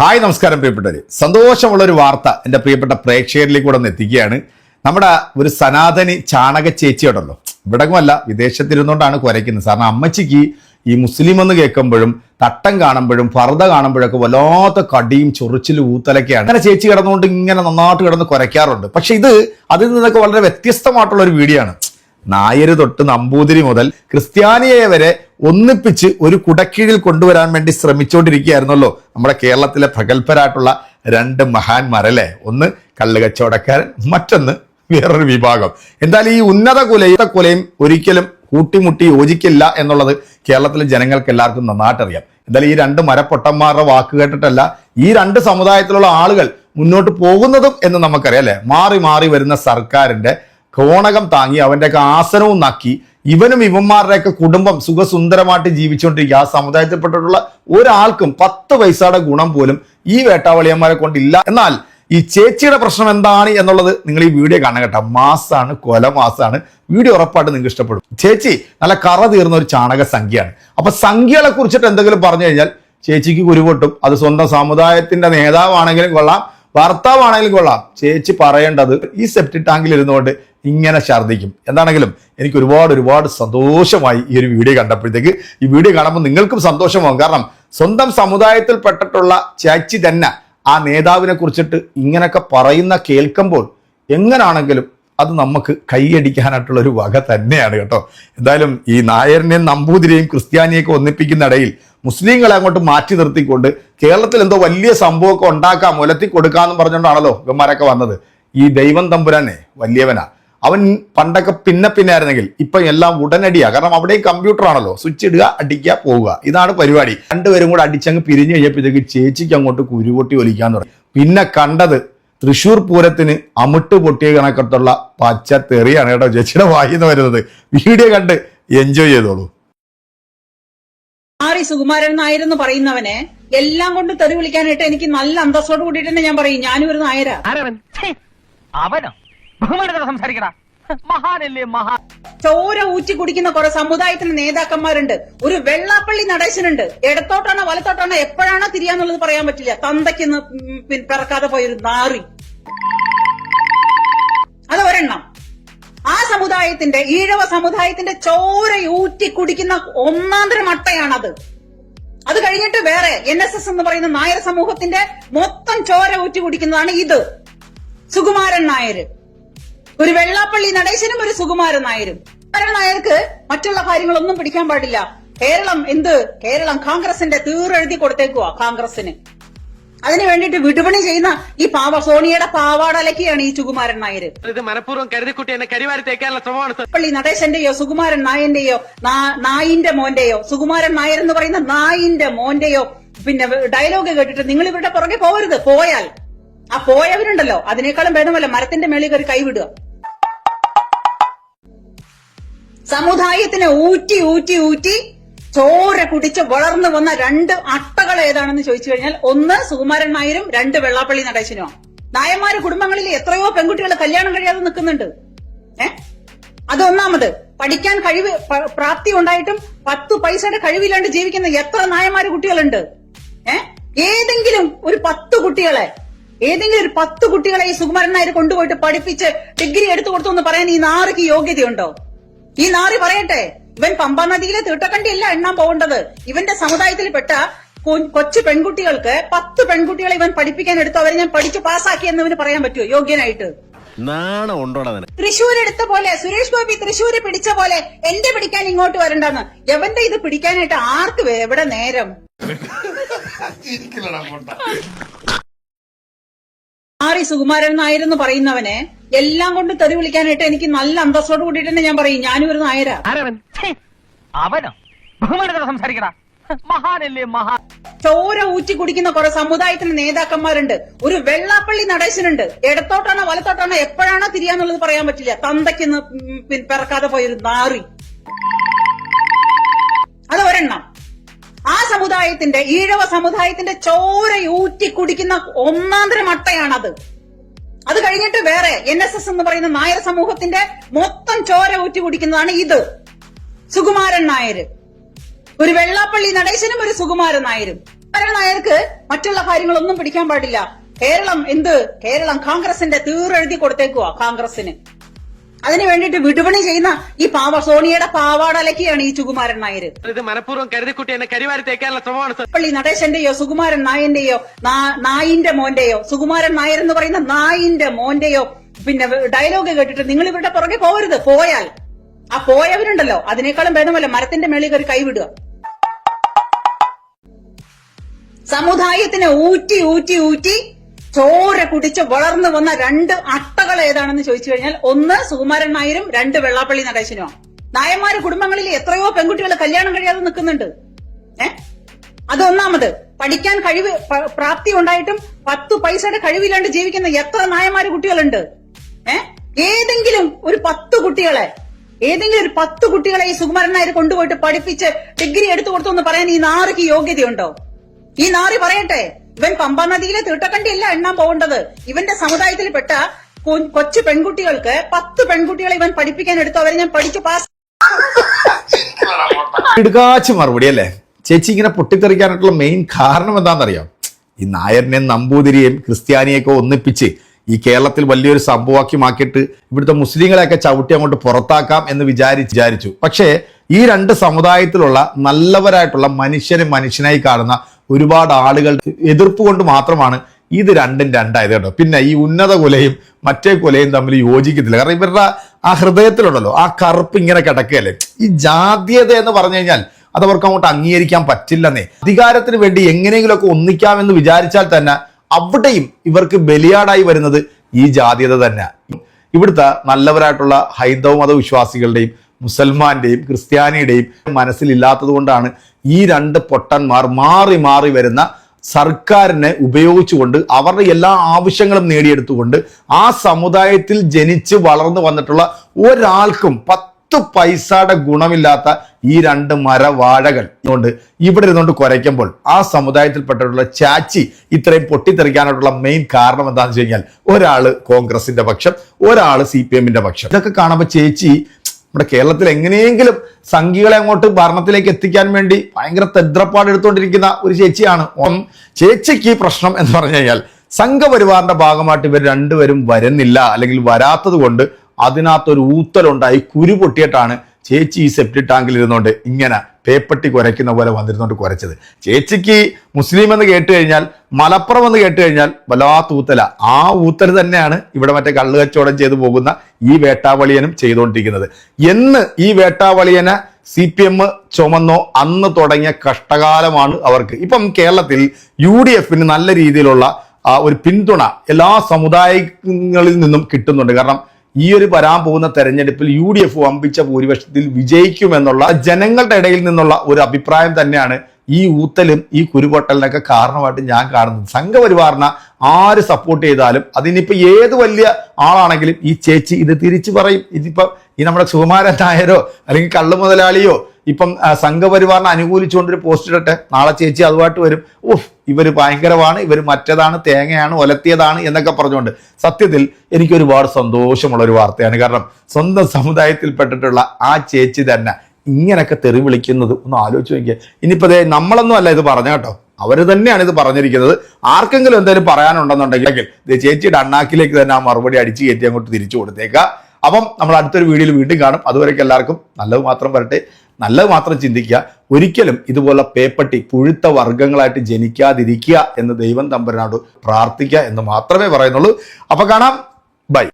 Hi നമസ്കാരം പ്രിയപ്പെട്ടവര്. സന്തോഷമുള്ള ഒരു വാർത്ത എന്റെ പ്രിയപ്പെട്ട പ്രേക്ഷകരിലേക്ക് കൂടെ ഒന്ന് എത്തിക്കുകയാണ്. നമ്മുടെ ഒരു സനാതനി ചാണക ചേച്ചിയോടല്ലോ ഇവിടങ്ങുമല്ല വിദേശത്തിരുന്നുകൊണ്ടാണ് കുരയ്ക്കുന്നത്. കാരണം അമ്മച്ചിക്ക് ഈ മുസ്ലിം എന്ന് കേൾക്കുമ്പോഴും തട്ടം കാണുമ്പോഴും ഫർദ കാണുമ്പോഴൊക്കെ വല്ലാത്ത കടിയും ചൊറിച്ചിലും ഊത്തലൊക്കെയാണ്. അങ്ങനെ ചേച്ചി കിടന്നുകൊണ്ട് ഇങ്ങനെ നന്നായിട്ട് കിടന്ന് കുരയ്ക്കാറുണ്ട്. പക്ഷെ ഇത് അതിൽ നിന്നൊക്കെ വളരെ വ്യത്യസ്തമായിട്ടുള്ള ഒരു വീഡിയോ ആണ്. നായര് തൊട്ട് നമ്പൂതിരി മുതൽ ക്രിസ്ത്യാനിയെ വരെ ഒന്നിപ്പിച്ച് ഒരു കുടക്കീഴിൽ കൊണ്ടുവരാൻ വേണ്ടി ശ്രമിച്ചുകൊണ്ടിരിക്കുകയായിരുന്നല്ലോ നമ്മുടെ കേരളത്തിലെ പ്രഗത്ഭരായിട്ടുള്ള രണ്ട് മഹാന്മാരല്ലേ? ഒന്ന് കള്ളുകച്ചവടക്കാരൻ മറ്റൊന്ന് വേറൊരു വിഭാഗം. എന്തായാലും ഈ ഉന്നത കുലയുടെ കുലയും ഒരിക്കലും കൂട്ടിമുട്ടി യോജിക്കില്ല എന്നുള്ളത് കേരളത്തിലെ ജനങ്ങൾക്ക് എല്ലാവർക്കും നന്നായിട്ട് അറിയാം എന്തായാലും ഈ രണ്ട് മരപ്പൊട്ടന്മാരുടെ വാക്ക് കേട്ടിട്ടല്ല ഈ രണ്ട് സമുദായത്തിലുള്ള ആളുകൾ മുന്നോട്ട് പോകുന്നതും എന്ന് നമുക്കറിയാം അല്ലെ? മാറി മാറി വരുന്ന സർക്കാരിന്റെ കോണകം താങ്ങി അവന്റെയൊക്കെ ആസനവും നക്കി ഇവനും ഇവന്മാരുടെയൊക്കെ കുടുംബം സുഖസുന്ദരമായിട്ട് ജീവിച്ചുകൊണ്ടിരിക്കുക. ആ സമുദായത്തിൽപ്പെട്ടിട്ടുള്ള ഒരാൾക്കും പത്ത് പൈസയുടെ ഗുണം പോലും ഈ വേട്ടാവളിയന്മാരെ കൊണ്ടില്ല. എന്നാൽ ഈ ചേച്ചിയുടെ പ്രശ്നം എന്താണ് എന്നുള്ളത് നിങ്ങൾ ഈ വീഡിയോ കാണാൻ കേട്ടോ. മാസാണ് കൊല മാസാണ്. വീഡിയോ ഉറപ്പായിട്ട് നിങ്ങൾക്ക് ഇഷ്ടപ്പെടും. ചേച്ചി നല്ല കറ തീർന്ന ഒരു ചാണക സംഖ്യയാണ്. അപ്പൊ സംഖ്യകളെ കുറിച്ചിട്ട് എന്തെങ്കിലും പറഞ്ഞു കഴിഞ്ഞാൽ ചേച്ചിക്ക് കുരുപൊട്ടും. അത് സ്വന്തം സമുദായത്തിന്റെ നേതാവാണെങ്കിലും കൊള്ളാം. ഭർത്താവാണെങ്കിലും കൊള്ളാം. ചേച്ചി പറയേണ്ടത് ഈ സെപ്റ്റിക് ടാങ്കിൽ ഇരുന്നുകൊണ്ട് ഇങ്ങനെ ഛർദ്ദിക്കും. എന്താണെങ്കിലും എനിക്ക് ഒരുപാട് ഒരുപാട് സന്തോഷമായി ഈ ഒരു വീഡിയോ കണ്ടപ്പോഴത്തേക്ക്. ഈ വീഡിയോ കാണുമ്പോൾ നിങ്ങൾക്കും സന്തോഷമാകും കാരണം സ്വന്തം സമുദായത്തിൽ പെട്ടിട്ടുള്ള ചേച്ചി തന്നെ ആ നേതാവിനെ കുറിച്ചിട്ട് ഇങ്ങനെയൊക്കെ പറയുന്ന കേൾക്കുമ്പോൾ എങ്ങനാണെങ്കിലും അത് നമുക്ക് കൈയടിക്കാനായിട്ടുള്ള ഒരു വക തന്നെയാണ് കേട്ടോ. എന്തായാലും ഈ നായരനെയും നമ്പൂതിരെയും ക്രിസ്ത്യാനിയൊക്കെ ഒന്നിപ്പിക്കുന്നിടയിൽ മുസ്ലിങ്ങളെ അങ്ങോട്ട് മാറ്റി നിർത്തിക്കൊണ്ട് കേരളത്തിൽ എന്തോ വലിയ സംഭവമൊക്കെ ഉണ്ടാക്കാം മുലത്തി കൊടുക്കാമെന്ന് പറഞ്ഞുകൊണ്ടാണല്ലോ ഇവന്മാരൊക്കെ വന്നത്. ഈ ദൈവം തമ്പുരാനെ വലിയവനാ. അവൻ പണ്ടൊക്കെ പിന്നെ പിന്നെ ആയിരുന്നെങ്കിൽ ഇപ്പൊ എല്ലാം ഉടനടിയാ. കാരണം അവിടെയും കമ്പ്യൂട്ടർ ആണല്ലോ. സ്വിച്ച് ഇടുക അടിക്കുക പോവുക. ഇതാണ് പരിപാടി. രണ്ടുപേരും കൂടെ അടിച്ചങ്ങ് പിരിഞ്ഞു കഴിഞ്ഞപ്പോഴത്തേക്ക് ചേച്ചിക്ക് അങ്ങോട്ട് കുരുപൊട്ടി ഒലിക്കാൻ തുടങ്ങി. പിന്നെ കണ്ടത് തൃശൂർ പൂരത്തിന് അമിട്ട് പൊട്ടിയ കണക്കത്തുള്ള പച്ച തെറിയാണ് കേട്ടോ ചേച്ചിയുടെ വായിന്ന് വരുന്നത്. വീഡിയോ കണ്ട് എൻജോയ് ചെയ്തോളൂ. ആറി സുകുമാരൻ നായർ എന്ന് പറയുന്നവനെ എല്ലാം കൊണ്ട് തെറി വിളിക്കാനായിട്ട് എനിക്ക് നല്ല അന്തസ്സോട് കൂടിയിട്ട് തന്നെ ഞാൻ പറയും. ഞാനും ഒരു നായരാ. അവനോ? ബഹുമാനത്തോടെ സംസാരിക്കടാ. മഹാനല്ലേ മഹാൻ ചോര ഊറ്റി കുടിക്കുന്ന കുറെ സമുദായത്തിന് നേതാക്കന്മാരുണ്ട്. ഒരു വെള്ളാപ്പള്ളി നടേശനുണ്ട്. ഇടത്തോട്ടാണോ വലത്തോട്ടാണോ എപ്പോഴാണോ തിരിയാന്നുള്ളത് പറയാൻ പറ്റില്ല. തന്തയ്ക്ക് ന- ഉം പിറക്കാതെ പോയൊരു നാറി. അത് ഒരെണ്ണം. ആ സമുദായത്തിന്റെ ഈഴവ സമുദായത്തിന്റെ ചോര ഊറ്റി കുടിക്കുന്ന ഒന്നാന്തരം അട്ടയാണത്. അത് കഴിഞ്ഞിട്ട് വേറെ എൻ എസ് എസ് എന്ന് പറയുന്ന നായർ സമൂഹത്തിന്റെ മൊത്തം ചോര ഊറ്റി കുടിക്കുന്നതാണ് ഇത്. സുകുമാരൻ നായർ ഒരു വെള്ളാപ്പള്ളി നടേശനും ഒരു സുകുമാരൻ നായരും. സുകുമാരൻ അയാൾക്ക് മറ്റുള്ള കാര്യങ്ങളൊന്നും പിടിക്കാൻ പാടില്ല. കേരളം എന്ത്? കേരളം കോൺഗ്രസിന്റെ തീറെഴുതി കൊടുത്തേക്കുവാ കോൺഗ്രസിന് അതിനു വേണ്ടിട്ട് വിടുപണി ചെയ്യുന്ന ഈ പാവ സോണിയുടെ പാവാടലക്കിയാണ് ഈ സുകുമാരൻ നായർ ഇത് മനഃപൂർവം കരുതിക്കുട്ടി എന്നെ കരിവാരി തേക്കാനുള്ള ശ്രമമാണ്. പള്ളി നടേശന്റെയോ സുകുമാരൻ നായന്റെയോ നായിന്റെ മോന്റെയോ? സുകുമാരൻ നായർ എന്ന് പറയുന്ന നായിന്റെ മോന്റെയോ? പിന്നെ ഡയലോഗ് കേട്ടിട്ട് നിങ്ങൾ ഇവരുടെ പുറകെ പോകരുത് പോയാൽ. ആ പോയവരുണ്ടല്ലോ അതിനേക്കാളും ഭേദമല്ല മരത്തിന്റെ മേളിൽ കയറി കൈവിടുക. സമുദായത്തിനെ ഊറ്റി ഊറ്റി ഊറ്റി ചോര കുടിച്ച് വളർന്നു വന്ന രണ്ട് അട്ടകൾ ഏതാണെന്ന് ചോദിച്ചു കഴിഞ്ഞാൽ ഒന്ന് സുകുമാരൻ നായരും രണ്ട് വെള്ളാപ്പള്ളി നടേശനുമാണ്. നായന്മാര് കുടുംബങ്ങളിൽ എത്രയോ പെൺകുട്ടികൾ കല്യാണം കഴിയാതെ നിൽക്കുന്നുണ്ട്. ഏ? അതൊന്നാമത് പഠിക്കാൻ കഴിവ് പ്രാപ്തി ഉണ്ടായിട്ടും പത്ത് പൈസയുടെ കഴിവില്ലാണ്ട് ജീവിക്കുന്ന എത്ര നായന്മാര് കുട്ടികളുണ്ട്? ഏ? ഏതെങ്കിലും ഒരു പത്ത് കുട്ടികളെ ഏതെങ്കിലും ഒരു പത്ത് കുട്ടികളെ ഈ സുകുമാരൻ നായർ കൊണ്ടുപോയിട്ട് പഠിപ്പിച്ച് ഡിഗ്രി എടുത്തു കൊടുത്തു എന്ന് പറയാൻ ഈ നാറിക്ക് യോഗ്യതയുണ്ടോ? ഈ നാറി പറയട്ടെ ഇവൻ പമ്പാ നദിയിലെ തീട്ടക്കണ്ടിയല്ല എണ്ണാൻ പോകേണ്ടത്. ഇവന്റെ സമുദായത്തിൽപ്പെട്ട പെട്ട കൊച്ചു പെൺകുട്ടികൾക്ക് പത്ത് പെൺകുട്ടികളെ ഇവൻ പഠിപ്പിക്കാൻ എടുത്തു. അവരെ ഞാൻ പഠിച്ചു പാസ്സാക്കി എന്ന് ഇവന് പറയാൻ പറ്റുമോ? യോഗ്യനായിട്ട്. തൃശ്ശൂർ എടുത്ത പോലെ സുരേഷ് ഗോപി തൃശ്ശൂര് പിടിച്ച പോലെ എന്റെ പിടിക്കാൻ ഇങ്ങോട്ട് വരണ്ടെന്ന്. എവന്റെ ഇത് പിടിക്കാനായിട്ട് ആർക്ക് എവിടെ നേരം? ആറി സുകുമാരൻ നായർ എന്ന് പറയുന്നവനെ എല്ലാം കൊണ്ട് തെറി വിളിക്കാനായിട്ട് എനിക്ക് നല്ല അന്തസ്സോട് കൂടിയിട്ട് തന്നെ ഞാൻ പറയും. ഞാനും ഒരു നായരാ. അവനോ? സംസാരിക്കടാ. മഹാനല്ലേ മഹാ ചോര ഊറ്റി കുടിക്കുന്ന കുറെ സമുദായത്തിന് നേതാക്കന്മാരുണ്ട്. ഒരു വെള്ളാപ്പള്ളി നടേശനുണ്ട്. ഇടത്തോട്ടാണോ വലത്തോട്ടാണോ എപ്പോഴാണോ തിരിയാന്നുള്ളത് പറയാൻ പറ്റില്ല. തന്തയ്ക്ക് പിന്നെ പിറക്കാതെ പോയൊരു നാറി. അത് ഒരെണ്ണം. ആ സമുദായത്തിന്റെ ഈഴവ സമുദായത്തിന്റെ ചോര ഊറ്റി കുടിക്കുന്ന ഒന്നാന്തരം അട്ടയാണത് അത് കഴിഞ്ഞിട്ട് വേറെ എൻ എസ് എസ് എന്ന് പറയുന്ന നായർ സമൂഹത്തിന്റെ മൊത്തം ചോര ഊറ്റി കുടിക്കുന്നതാണ് ഇത്. സുകുമാരൻ നായർ ഒരു വെള്ളാപ്പള്ളി നടേശനും ഒരു സുകുമാരൻ നായരും. സുകുമാരൻ നായർക്ക് മറ്റുള്ള കാര്യങ്ങളൊന്നും പിടിക്കാൻ പാടില്ല. കേരളം എന്ത്? കേരളം കോൺഗ്രസിന്റെ തീറെഴുതി കൊടുത്തേക്കുവാ കോൺഗ്രസിന്. അതിനു വേണ്ടിട്ട് വിടുപണി ചെയ്യുന്ന ഈ പാവ സോണിയുടെ പാവാടലക്കിയാണ് ഈ സുകുമാരൻ നായർ ഇത് മനഃപൂർവം കരുതിക്കുട്ടി എന്നെ കരിവാരി തേക്കാനുള്ള ശ്രമമാണ് സർ. ഈ നടേശന്റെയോ സുകുമാരൻ നായന്റെയോ നായിന്റെ മോന്റെയോ സുകുമാരൻ നായർ എന്ന് പറയുന്ന നായിന്റെ മോന്റെയോ പിന്നെ ഡയലോഗ് കേട്ടിട്ട് നിങ്ങൾ ഇവരുടെ പുറകെ പോകരുത് പോയാൽ. ആ പോയവരുണ്ടല്ലോ അതിനേക്കാളും ഭേദമല്ല മരത്തിന്റെ മേളിൽ ഒരു കൈവിടുക സമുദായത്തിനെ ഊറ്റി ഊറ്റി ഊറ്റി ചോര കുടിച്ച് വളർന്നു വന്ന രണ്ട് അട്ടകൾ ഏതാണെന്ന് ചോദിച്ചു കഴിഞ്ഞാൽ ഒന്ന് സുകുമാരൻ നായരും രണ്ട് വെള്ളാപ്പള്ളി നടേശനുമാണ്. നായന്മാര് കുടുംബങ്ങളിൽ എത്രയോ പെൺകുട്ടികൾ കല്യാണം കഴിയാതെ നിൽക്കുന്നുണ്ട്. ഏ? അതൊന്നാമത് പഠിക്കാൻ കഴിവ് പ്രാപ്തി ഉണ്ടായിട്ടും പത്ത് പൈസയുടെ കഴിവില്ലാണ്ട് ജീവിക്കുന്ന എത്ര നായന്മാര് കുട്ടികളുണ്ട്? ഏ? ഏതെങ്കിലും ഒരു പത്ത് കുട്ടികളെ ഏതെങ്കിലും ഒരു പത്ത് കുട്ടികളെ ഈ സുകുമാരൻ നായർ കൊണ്ടുപോയിട്ട് പഠിപ്പിച്ച് ഡിഗ്രി എടുത്തു കൊടുത്തു എന്ന് പറയാൻ ഈ നാറിക്ക് യോഗ്യതയുണ്ടോ? ഈ നാറി പറയട്ടെ ഇവൻ പമ്പാ നദിയിലെ തീട്ടക്കണ്ടിയല്ല എണ്ണാൻ പോകേണ്ടത്. ഇവന്റെ സമുദായത്തിൽ പെട്ട കൊച്ചു പെൺകുട്ടികൾക്ക് പത്ത് പെൺകുട്ടികളെ ഇവൻ പഠിപ്പിക്കാൻ എടുത്തു. അവരെ ഞാൻ പഠിച്ചു പാസ് ഇടുകാച്ച് മറുപടി അല്ലേ? ചേച്ചി ഇങ്ങനെ പൊട്ടിത്തെറിക്കാനായിട്ടുള്ള മെയിൻ കാരണം എന്താണെന്നറിയാം? ഈ നായരനെയും നമ്പൂതിരിയെയും ക്രിസ്ത്യാനിയൊക്കെ ഒന്നിപ്പിച്ച് ഈ കേരളത്തിൽ വലിയൊരു സംഭവമാക്കിമാക്കിയിട്ട് ഇവിടുത്തെ മുസ്ലിങ്ങളെയൊക്കെ ചവിട്ടി അങ്ങോട്ട് പുറത്താക്കാം എന്ന് വിചാരിച്ച് വിചാരിച്ചു. പക്ഷേ ഈ രണ്ട് സമുദായത്തിലുള്ള നല്ലവരായിട്ടുള്ള മനുഷ്യനെ മനുഷ്യനായി കാണുന്ന ഒരുപാട് ആളുകൾ എതിർപ്പ് കൊണ്ട് മാത്രമാണ് ഇത് രണ്ടും രണ്ടായത് കേട്ടോ. പിന്നെ ഈ ഉന്നത കൊലയും മറ്റേ കൊലയും തമ്മിൽ യോജിക്കത്തില്ല. കാരണം ഇവരുടെ ആ ഹൃദയത്തിലുണ്ടല്ലോ ആ കറുപ്പ് ഇങ്ങനെ കിടക്കുകയല്ലേ. ഈ ജാതീയത എന്ന് പറഞ്ഞു കഴിഞ്ഞാൽ അത് അവർക്ക് അങ്ങോട്ട് അംഗീകരിക്കാൻ പറ്റില്ലെന്നേ. അധികാരത്തിന് വേണ്ടി എങ്ങനെയെങ്കിലുമൊക്കെ ഒന്നിക്കാമെന്ന് വിചാരിച്ചാൽ തന്നെ അവിടെയും ഇവർക്ക് ബലിയാടായി വരുന്നത് ഈ ജാതീയത തന്നെ. ഇവിടുത്തെ നല്ലവരായിട്ടുള്ള ഹൈന്ദവ മതവിശ്വാസികളുടെയും മുസൽമാന്റെയും ക്രിസ്ത്യാനിയുടെയും മനസ്സിലില്ലാത്തത് കൊണ്ടാണ് ഈ രണ്ട് പൊട്ടന്മാർ മാറി മാറി വരുന്ന സർക്കാരിനെ ഉപയോഗിച്ചുകൊണ്ട് അവരുടെ എല്ലാ ആവശ്യങ്ങളും നേടിയെടുത്തുകൊണ്ട് ആ സമുദായത്തിൽ ജനിച്ച് വളർന്നു വന്നിട്ടുള്ള ഒരാൾക്കും പത്ത് പൈസയുടെ ഗുണമില്ലാത്ത ഈ രണ്ട് മരവാഴകൾ കൊണ്ട് ഇവിടെ ഇരുന്നുകൊണ്ട് കുരയ്ക്കുമ്പോൾ ആ സമുദായത്തിൽപ്പെട്ടിട്ടുള്ള ചാച്ചി ഇത്രയും പൊട്ടിത്തെറിക്കാനായിട്ടുള്ള മെയിൻ കാരണം എന്താണെന്ന് വെച്ച് കഴിഞ്ഞാൽ ഒരാൾ കോൺഗ്രസിന്റെ പക്ഷം ഒരാൾ സി പി എമ്മിന്റെ പക്ഷം. ഇതൊക്കെ കാണുമ്പോൾ ചേച്ചി നമ്മുടെ കേരളത്തിൽ എങ്ങനെയെങ്കിലും സംഘികളെ അങ്ങോട്ട് ഭരണത്തിലേക്ക് എത്തിക്കാൻ വേണ്ടി ഭയങ്കര തെദ്രപ്പാട് എടുത്തുകൊണ്ടിരിക്കുന്ന ഒരു ചേച്ചിയാണ് ചേച്ചിക്ക് പ്രശ്നം എന്ന് പറഞ്ഞു കഴിഞ്ഞാൽ സംഘപരിവാറിന്റെ ഭാഗമായിട്ട് ഇവർ രണ്ടുപേരും വരുന്നില്ല അല്ലെങ്കിൽ വരാത്തത് കൊണ്ട് അതിനകത്തൊരു ഊത്തലുണ്ടായി കുരു പൊട്ടിയിട്ടാണ് ചേച്ചി ഈ സെപ്റ്റി ടാങ്കിൽ ഇരുന്നുകൊണ്ട് ഇങ്ങനെ പേപ്പട്ടി കുരയ്ക്കുന്ന പോലെ വന്നിരുന്നുകൊണ്ട് കുരച്ചത്. ചേച്ചിക്ക് മുസ്ലിം എന്ന് കേട്ട് കഴിഞ്ഞാൽ മലപ്പുറം എന്ന് കേട്ട് കഴിഞ്ഞാൽ വല്ലാത്ത ഊത്തല. ആ ഊത്തൽ തന്നെയാണ് ഇവിടെ മറ്റേ കള്ള് കച്ചവടം ചെയ്തു പോകുന്ന ഈ വേട്ടാവളിയനും ചെയ്തുകൊണ്ടിരിക്കുന്നത് എന്ന് ഈ വേട്ടാവളിയനെ സി പി എം ചുമന്നോ അന്ന് തുടങ്ങിയ കഷ്ടകാലമാണ് അവർക്ക്. ഇപ്പം കേരളത്തിൽ യു ഡി എഫിന് നല്ല രീതിയിലുള്ള ഒരു പിന്തുണ എല്ലാ സമുദായങ്ങളിൽ നിന്നും കിട്ടുന്നുണ്ട്. കാരണം ഈ ഒരു വരാൻ പോകുന്ന തെരഞ്ഞെടുപ്പിൽ യു ഡി എഫ് വമ്പിച്ച ഭൂരിപക്ഷത്തിൽ വിജയിക്കുമെന്നുള്ള ജനങ്ങളുടെ ഇടയിൽ നിന്നുള്ള ഒരു അഭിപ്രായം തന്നെയാണ് ഈ ഊത്തലും ഈ കുരുപൊട്ടലിനൊക്കെ കാരണമായിട്ട് ഞാൻ കാണുന്നത്. സംഘപരിവാറിന ആര് സപ്പോർട്ട് ചെയ്താലും അതിനിപ്പോ ഏത് വലിയ ആളാണെങ്കിലും ഈ ചേച്ചി ഇത് തിരിച്ചു പറയും. ഇതിപ്പോ ഈ നമ്മുടെ സുകുമാരൻ നായരോ അല്ലെങ്കിൽ കള്ളു മുതലാളിയോ ഇപ്പം സംഘപരിവാറിനെ അനുകൂലിച്ചുകൊണ്ടൊരു പോസ്റ്റ് ഇടട്ടെ. നാളെ ചേച്ചി അതുമായിട്ട് വരും. ഉഫ് ഇവർ ഭയങ്കരമാണ് ഇവർ മറ്റേതാണ് തേങ്ങയാണ് ഒലത്തിയതാണ് എന്നൊക്കെ പറഞ്ഞുകൊണ്ട് സത്യത്തിൽ എനിക്ക് ഒരുപാട് സന്തോഷമുള്ള ഒരു വാർത്തയാണ്. കാരണം സ്വന്തം സമുദായത്തിൽപ്പെട്ടിട്ടുള്ള ആ ചേച്ചി തന്നെ ഇങ്ങനെയൊക്കെ തെറി വിളിക്കുന്നത് ഒന്ന് ആലോചിച്ച് നോക്കിയാൽ ഇനിയിപ്പോ ദേ നമ്മളൊന്നും അല്ല ഇത് പറഞ്ഞ കേട്ടോ. അവർ തന്നെയാണ് ഇത് പറഞ്ഞിരിക്കുന്നത്. ആർക്കെങ്കിലും എന്തെങ്കിലും പറയാനുണ്ടെന്നുണ്ടെങ്കിൽ ചേച്ചിയുടെ അണ്ണാക്കിലേക്ക് തന്നെ ആ മറുപടി അടിച്ചു കയറ്റി അങ്ങോട്ട് തിരിച്ചു കൊടുത്തേക്കാം അപ്പം നമ്മൾ അടുത്തൊരു വീഡിയോയിൽ വീണ്ടും കാണും. അതുവരെയൊക്കെ എല്ലാവർക്കും നല്ലത് മാത്രം വരട്ടെ. നല്ലത് മാത്രം ചിന്തിക്കുക. ഒരിക്കലും ഇതുപോലെ പേപ്പട്ടി പുഴുത്ത വർഗങ്ങളായിട്ട് ജനിക്കാതിരിക്കുക എന്ന് ദൈവം തമ്പരനോട് പ്രാർത്ഥിക്കുക എന്ന് മാത്രമേ പറയുന്നുള്ളൂ. അപ്പൊ കാണാം.